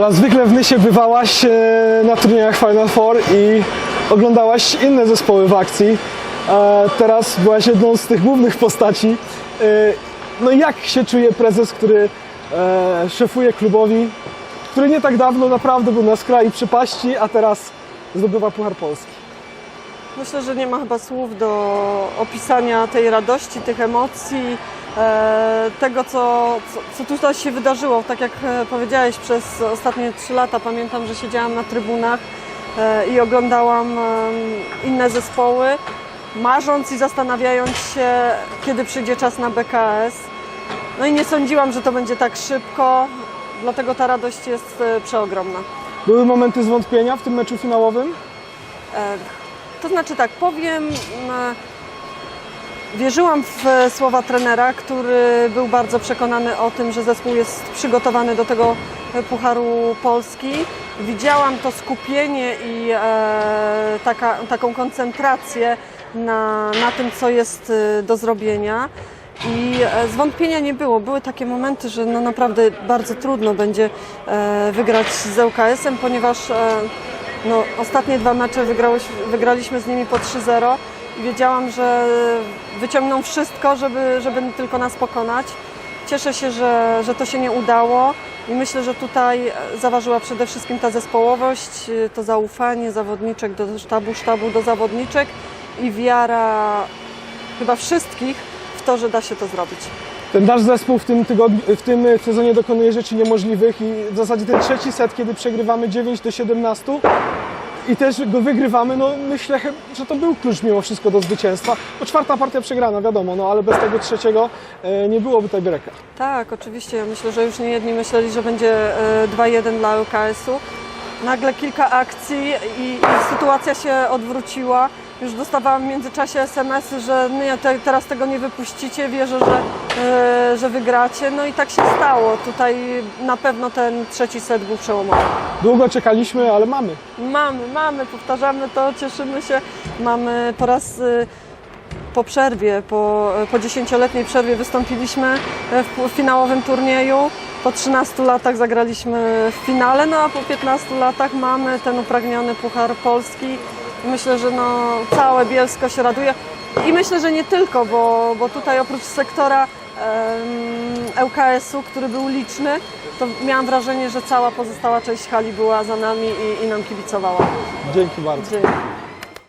Ola, zwykle w Nysie bywałaś e, na turniejach Final Four i oglądałaś inne zespoły w akcji. Teraz byłaś jedną z tych głównych postaci. E, No jak się czuje prezes, który e, szefuje klubowi, który nie tak dawno naprawdę był na skraju przepaści, a teraz zdobywa Puchar Polski? Myślę, że nie ma chyba słów do opisania tej radości, tych emocji, tego, co, co, co tutaj się wydarzyło. Tak jak e, powiedziałeś, przez ostatnie trzy lata pamiętam, że siedziałam na trybunach e, i oglądałam e, inne zespoły, marząc i zastanawiając się, kiedy przyjdzie czas na BKS. No i nie sądziłam, że to będzie tak szybko, dlatego ta radość jest e, przeogromna. Były momenty zwątpienia w tym meczu finałowym? E, To znaczy tak, powiem, wierzyłam w e, słowa trenera, który był bardzo przekonany o tym, że zespół jest przygotowany do tego e, Pucharu Polski. Widziałam to skupienie i e, taka, taką koncentrację na, na tym, co jest do zrobienia. I zwątpienia nie było. Były takie momenty, że no naprawdę bardzo trudno będzie wygrać z ŁKS-em, ponieważ no, ostatnie dwa mecze wygrałeś, wygraliśmy z nimi po 3-0 i wiedziałam, że wyciągną wszystko, żeby, żeby tylko nas pokonać. Cieszę się, że, że to się nie udało i myślę, że tutaj zaważyła przede wszystkim ta zespołowość, to zaufanie zawodniczek do sztabu, sztabu do zawodniczek i wiara chyba wszystkich w to, że da się to zrobić. Ten nasz zespół w tym, tygodniu, w tym sezonie dokonuje rzeczy niemożliwych i w zasadzie ten trzeci set, kiedy przegrywamy 9 do 17 i też go wygrywamy, no myślę, że to był klucz mimo wszystko do zwycięstwa. No czwarta partia przegrana, wiadomo, no ale bez tego trzeciego e, nie byłoby tiebreaka. Tak, oczywiście. Ja myślę, że już nie jedni myśleli, że będzie e, 2-1 dla ŁKS-u. Nagle kilka akcji i, i sytuacja się odwróciła. Już dostawałam w międzyczasie SMS-y, że nie, te, teraz tego nie wypuścicie, wierzę, że, e, że wygracie. No i tak się stało. Tutaj na pewno ten trzeci set był przełomowy. Długo czekaliśmy, ale mamy. Mamy, mamy, powtarzamy to, cieszymy się. Mamy po raz y, po przerwie, po, po 10-letniej przerwie wystąpiliśmy w, w finałowym turnieju. Po 13 latach zagraliśmy w finale, no a po 15 latach mamy ten upragniony Puchar Polski. Myślę, że no, całe Bielsko się raduje. I myślę, że nie tylko, bo, bo tutaj oprócz sektora em, ŁKS-u, który był liczny, to miałam wrażenie, że cała pozostała część hali była za nami i, i nam kibicowała. Dzięki bardzo. Dzięki.